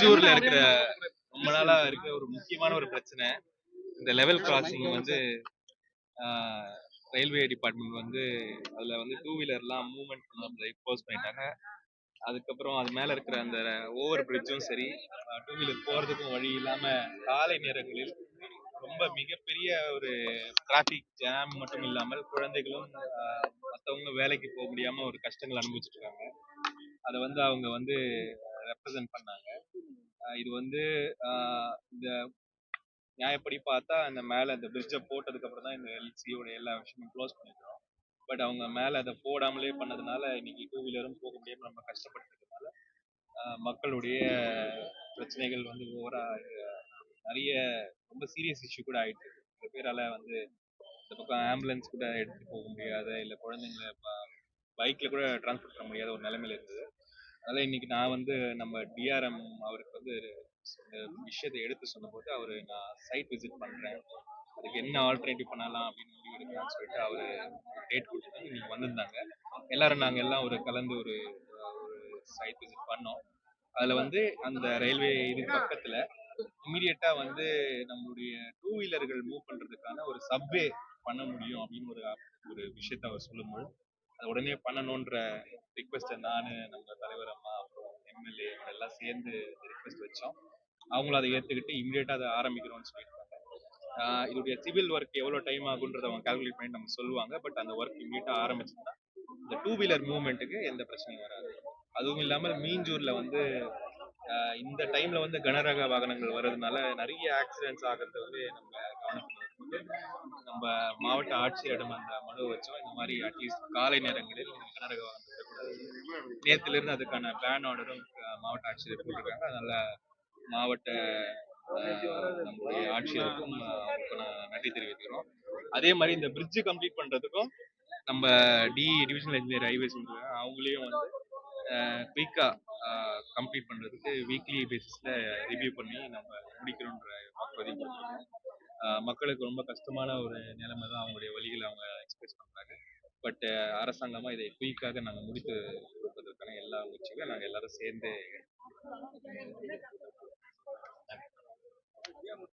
மீஞ்சூர்ல இருக்கிற ரொம்ப நாளா இருக்கிற ஒரு முக்கியமான ஒரு பிரச்சனை. இந்த லெவல் கிராசிங் வந்து ரயில்வே டிபார்ட்மெண்ட் வந்து அதுல வந்து டூ வீலர்லாம் மூவ்மெண்ட் பண்ண க்ளோஸ் பண்ணிட்டாங்க. அதுக்கப்புறம் அது மேல இருக்கிற அந்த ஓவர் பிரிட்ஜும் சரி டூ வீலர் போறதுக்கும் வழி இல்லாம காலை நேரங்களில் ரொம்ப மிகப்பெரிய ஒரு டிராபிக் ஜாம் மட்டும் இல்லாமல் குழந்தைகளும் ஆஹ், மத்தவங்க வேலைக்கு போக முடியாம ஒரு கஷ்டங்கள் அனுபவிச்சுட்டு இருக்காங்க. அதை வந்து அவங்க வந்து ரெப்ரசன்ட் பண்ணாங்க. இது வந்து இந்த நியாயப்படி பார்த்தா அந்த மேல அந்த பிரிட்ஜை போட்டதுக்கு அப்புறம் தான் இந்த எல்சியோட எல்லா விஷயமும் க்ளோஸ் பண்ணிக்கிறோம். பட் அவங்க மேல அதை போடாமலே பண்ணதுனால இன்னைக்கு டூ வீலரும் போக முடியாம நம்ம கஷ்டப்பட்டதுனால மக்களுடைய பிரச்சனைகள் வந்து ஓவரா நிறைய ரொம்ப சீரியஸ் இஷ்யூ கூட ஆயிட்டு இருக்கு. சில பேரால வந்து இந்த பக்கம் ஆம்புலன்ஸ் கூட எடுத்துட்டு போக முடியாத இல்ல குழந்தைங்களை பைக்ல கூட டிரான்ஸ்போர்ட் பண்ண முடியாத ஒரு நிலைமையில இருந்தது. அதனால இன்னைக்கு நான் வந்து நம்ம டிஆர்எம் அவருக்கு வந்து விஷயத்தை எடுத்து சொன்னபோது அவர் நான் சைட் விசிட் பண்ணுறேன் அதுக்கு என்ன ஆல்டர்னேட்டிவ் பண்ணலாம் அப்படின்னு முடிவு எடுக்கலாம்னு சொல்லிட்டு அவர் டேட் கொடுத்தாங்க இன்னைக்கு வந்திருந்தாங்க. எல்லாரும் நாங்கள் எல்லாம் ஒரு கலந்து ஒரு ஒரு சைட் விசிட் பண்ணோம். அதில் வந்து அந்த ரயில்வே இது பக்கத்துல இமீடியட்டா வந்து நம்மளுடைய டூ வீலர்கள் மூவ் பண்றதுக்கான ஒரு சப்வே பண்ண முடியும் அப்படின்னு ஒரு ஒரு விஷயத்த அவர் சொல்லும்போது அதை உடனே பண்ணணுன்ற ரிக்வெஸ்ட்டை நான் நம்ம தலைவர் அம்மா அப்புறம் எம்எல்ஏ எல்லாம் சேர்ந்து ரிக்வெஸ்ட் வச்சோம். அவங்களும் அதை ஏற்றுக்கிட்டு இமீடியட்டாக அதை ஆரம்பிக்கிறோம்னு சொல்லியிருக்காங்க. இதோடைய சிவில் ஒர்க் எவ்வளோ டைம் ஆகுன்றத அவங்க கால்குலேட் பண்ணி நம்ம சொல்லுவாங்க. பட் அந்த ஒர்க் இமீடியட்டாக ஆரம்பிச்சோம்னா இந்த டூ வீலர் மூவ்மெண்ட்டுக்கு எந்த பிரச்சனையும் வராது. அதுவும் இல்லாமல் மீஞ்சூரில் வந்து இந்த டைம்ல வந்து கனரக வாகனங்கள் வர்றதுனால நிறைய ஆக்சிடென்ட்ஸ் ஆகிறது வந்து நம்ம கவனத்தில் நம்ம மாவட்ட ஆட்சியரிடம் அந்த மனு வச்சோம். இந்த மாதிரி அட்லீஸ்ட் காலை நேரங்களில் கனரக வாகனம் இருக்கக்கூடாது நேத்துல இருந்து அதுக்கான பேன் ஆர்டரும் மாவட்ட ஆட்சியர் போட்டிருக்காங்க அதனால மாவட்ட நம்முடைய ஆட்சியருக்கும் நன்றி தெரிவிக்கிறோம். அதே மாதிரி இந்த பிரிட்ஜ் கம்ப்ளீட் பண்றதுக்கும் நம்ம டி டிவிஷனல் இன்ஜினியர் ஹைவேஸ் அவங்களையும் வந்து குயிக்கா கம்ப்ளீட் பண்றதுக்கு வீக்லி பேசிஸ்ல ரிவ்யூ பண்ணி நம்ம முடிக்கிறோன்ற வாக்குறுதி ஆஹ் மக்களுக்கு ரொம்ப கஷ்டமான ஒரு நிலைமை தான் அவங்களுடைய வழிகளை அவங்க எக்ஸ்பிரஸ் பண்றாங்க. பட் அரசாங்கமா இதை குயிக்காக நாங்க முடித்து கொடுப்பதற்கான எல்லா முயற்சிகளும் நாங்க எல்லாரும் சேர்ந்து